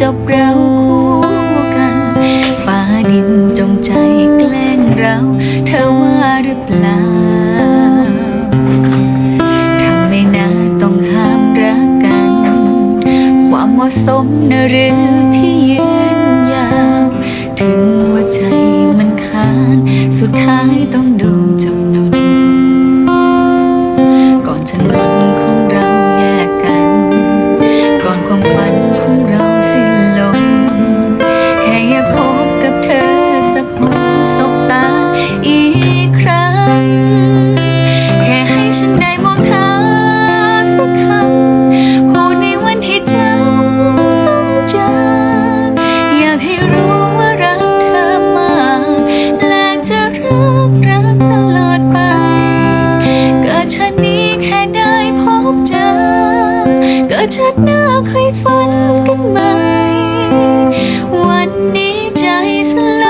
จบเราคู่กัน ฟ้าดินจงใจแกล้งเรา เธอว่าหรือเปล่าทำไม่น่าต้องห้ามรักกัน ความเหมาะสมนะหรือที่ยืนยาว ถึงหัวใจมันขาดสุดท้ายต้อง กิดชาติหน้าค่อยฝันกันใหม่ วันนี้ใจสลาย